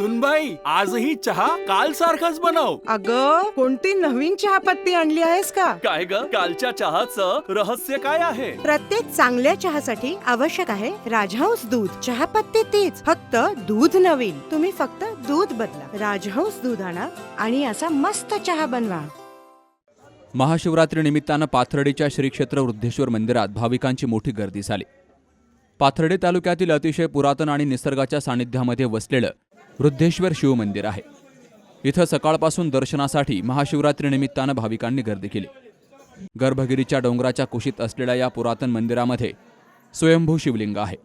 सुनबाई आजही चहा काल सारखाच बनव. अग कोणती नवीन चहापत्ती आणली आहेस का? काय ग? कालच्या चहाचं रहस्य काय आहे? प्रत्येक चांगल्या चहासाठी आवश्यक आहे राजहंस दूध. चहापत्ती तीच फक्त दूध नवीन. तुम्ही फक्त दूध बदला. राजहंस दूध आणा आणि असा मस्त चहा बनवा. महाशिवरात्री निमित्तानं पाथर्डीच्या श्री क्षेत्र वृद्धेश्वर मंदिरात भाविकांची मोठी गर्दी झाली. पाथर्डी तालुक्यातील अतिशय पुरातन आणि निसर्गाच्या सानिध्यामध्ये वसलेलं वृद्धेश्वर शिवमंदिर आहे. इथं सकाळपासून दर्शनासाठी महाशिवरात्री निमित्तानं भाविकांनी गर्दी केली. गर्भगिरीच्या डोंगराच्या कुशीत असलेल्या या पुरातन मंदिरामध्ये स्वयंभू शिवलिंग आहे.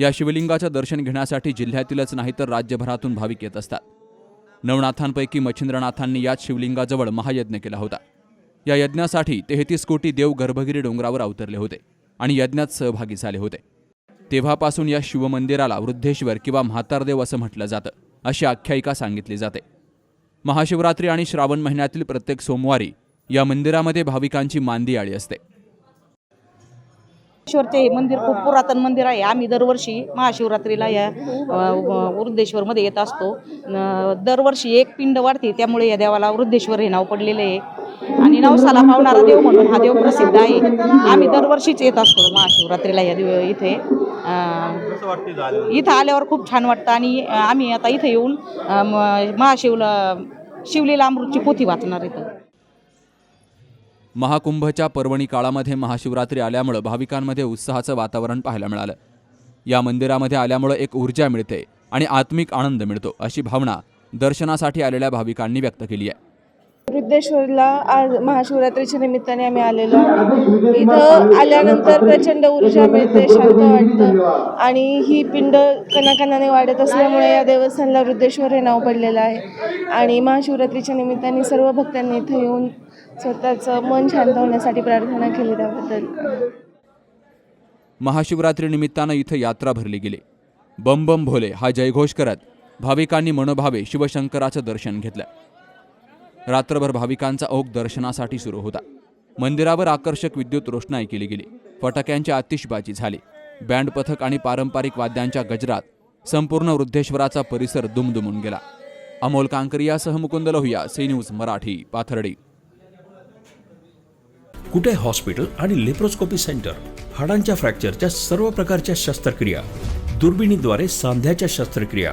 या शिवलिंगाचं दर्शन घेण्यासाठी जिल्ह्यातीलच नाही तर राज्यभरातून भाविक येत असतात. नवनाथांपैकी मच्छिंद्रनाथांनी याच शिवलिंगाजवळ महायज्ञ केला होता. या यज्ञासाठी तेहतीस कोटी देव गर्भगिरी डोंगरावर अवतरले होते आणि यज्ञात सहभागी झाले होते. तेव्हापासून या शिवमंदिराला वृद्धेश्वर किंवा म्हातारदेव असं म्हटलं जातं. अशी आख्यायिका सांगितली जाते. महाशिवरात्री आणि श्रावण महिन्यातील प्रत्येक सोमवारी या मंदिरामध्ये भाविकांची मांदी आळी असते. महाशिवरचे हे मंदिर खूप पुरातन मंदिर आहे. आम्ही दरवर्षी महाशिवरात्रीला या वृद्धेश्वरमध्ये येत असतो. दरवर्षी एक पिंड वाढते त्यामुळे या देवाला वृद्धेश्वर हे नाव पडलेले आहे. आणि नवसाला पावणारा देव म्हणून हा देव प्रसिद्ध आहे. आम्ही दरवर्षीच येत असतो महाशिवरात्रीला या दिव इथे. इथं आल्यावर? खूप छान वाटतं. आणि आम्ही आता इथं येऊन महाशिवला शिवलीला अमृतची पोथी वाचणार इथं. महाकुंभच्या पर्वणी काळामध्ये महाशिवरात्री आल्यामुळं भाविकांमध्ये उत्साहाचं वातावरण पाहायला मिळालं. या मंदिरामध्ये आल्यामुळं एक ऊर्जा मिळते आणि आत्मिक आनंद मिळतो अशी भावना दर्शनासाठी आलेल्या भाविकांनी व्यक्त केली आहे. वृद्धेश्वरला आज महाशिवरात्रीच्या निमित्ताने आम्ही आलेलो आहोत. इथं आल्यानंतर प्रचंड ऊर्जा मिळते शांत वाटतं. आणि ही पिंड कणाकणाने वाढत असल्यामुळे या देवस्थानला वृद्धेश्वर हे नाव पडलेलं आहे. आणि महाशिवरात्रीच्या निमित्ताने सर्व भक्तांनी इथं येऊन स्वतःचं मन शांत होण्यासाठी प्रार्थना केली त्याबद्दल. महाशिवरात्री निमित्तानं इथं यात्रा भरली गेली. बम बम भोले हा जयघोष करत भाविकांनी मनोभावे शिवशंकराचं दर्शन घेतलं. रात्रभर भाविकांचा ओघ दर्शनासाठी सुरू होता. मंदिरावर आकर्षक विद्युत रोषणाई केली गेली. फटाक्यांची आतिषबाजी झाली. बँड पथक आणि पारंपरिक वाद्यांच्या गजरात संपूर्ण वृद्धेश्वराचा परिसर दुमदुमून गेला. Amol कांकरियासह Mukund Lohia C news Marathi Pathardi. Kute hospital आणि लेप्रोस्कोपी सेंटर? हाडांच्या फ्रॅक्चरच्या सर्व प्रकारच्या शस्त्रक्रिया. दुर्बिणीद्वारे सांध्याच्या शस्त्रक्रिया.